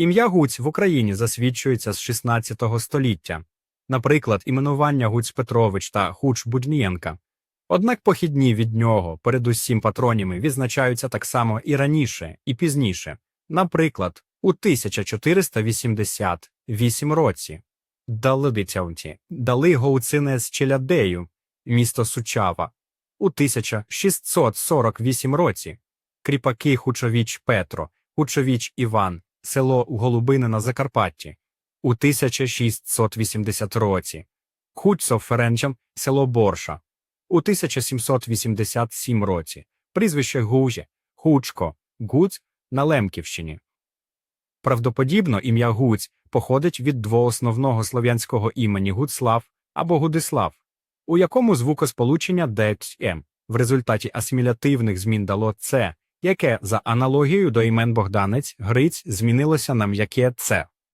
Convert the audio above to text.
Ім'я Гуць в Україні засвідчується з 16 століття, наприклад, іменування Гуць Петрович та Хуч Буднієнка. Однак похідні від нього, передусім патроніми, відзначаються так само і раніше, і пізніше, наприклад, у 1488 році. Далидицявті дали Гоуцине з Челядею, місто Сучава, у 1648 році. Кріпаки Хучовіч Петро, Хучовіч Іван, село Голубини на Закарпатті, у 1680 році. Хуцов Ференчам, село Борша, у 1787 році. Прізвище Гужі, Хучко, Гуць на Лемківщині. Правдоподібно ім'я Гуць походить від двоосновного слов'янського імені Гуцлав або Гудислав, у якому звукосполучення ДЕЦ-М в результаті асимілятивних змін дало «це», яке за аналогією до імен Богданець, Гриць змінилося на м'яке «це».